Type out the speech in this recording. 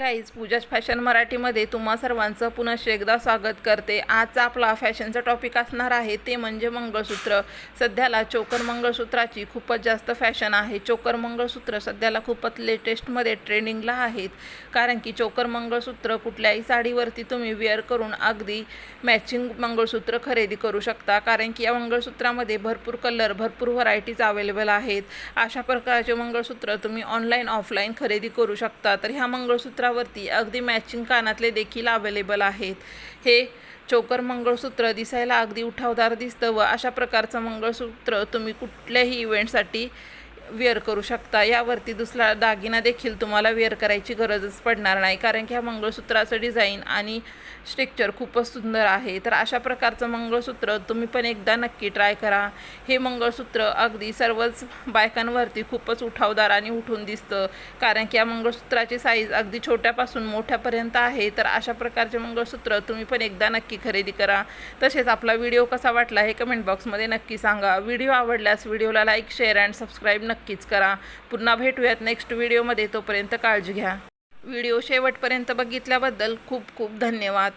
काहीच. पूजाच फॅशन मराठीमध्ये तुम्हा सर्वांचं पुनश्च एकदा स्वागत करते. आजचा आपला फॅशनचा टॉपिक असणार आहे ते म्हणजे मंगळसूत्र. सध्याला चोकर मंगळसूत्राची खूपच जास्त फॅशन आहे. चोकर मंगळसूत्र सध्याला खूपच लेटेस्टमध्ये ट्रेंडिंगला आहेत. कारण की चोकर मंगळसूत्र कुठल्याही साडीवरती तुम्ही वेअर करून अगदी मॅचिंग मंगळसूत्र खरेदी करू शकता. कारण की या मंगळसूत्रामध्ये भरपूर कलर भरपूर व्हरायटीज अवेलेबल आहेत. अशा प्रकारचे मंगळसूत्र तुम्ही ऑनलाईन ऑफलाईन खरेदी करू शकता. तर ह्या मंगळसूत्रा मंगळसूत्रावरती अगदी मॅचिंग कानातले देखील अवेलेबल आहेत. हे चोकर मंगळसूत्र दिसायला अगदी उठावदार दिसतं व अशा प्रकारचं मंगळसूत्र तुम्ही कुठल्याही इव्हेंटसाठी वेअर करू शकता. यावरती दुसरा दागिना देखील तुम्हाला वेअर करायची गरजच पडणार नाही. कारण की ह्या मंगळसूत्राचं डिझाईन आणि स्ट्रक्चर खूपच सुंदर आहे. तर अशा प्रकारचं मंगळसूत्र तुम्ही पण एकदा नक्की ट्राय करा. हे मंगळसूत्र अगदी सर्वच बायकांवरती खूपच उठावदार आणि उठून दिसतं. कारण की या मंगळसूत्राची साईज अगदी छोट्यापासून मोठ्यापर्यंत आहे. तर अशा प्रकारचे मंगळसूत्र तुम्ही पण एकदा नक्की खरेदी करा. तसेच आपला व्हिडिओ कसा वाटला हे कमेंट बॉक्समध्ये नक्की सांगा. व्हिडिओ आवडल्यास व्हिडिओला लाईक शेअर अँड सबस्क्राईब नक्कीच करा. पुन्हा भेटूयात नेक्स्ट व्हिडिओमध्ये तोपर्यंत काळजी घ्या. व्हिडिओ शेवटपर्यंत बघितल्याबद्दल खूप खूप धन्यवाद.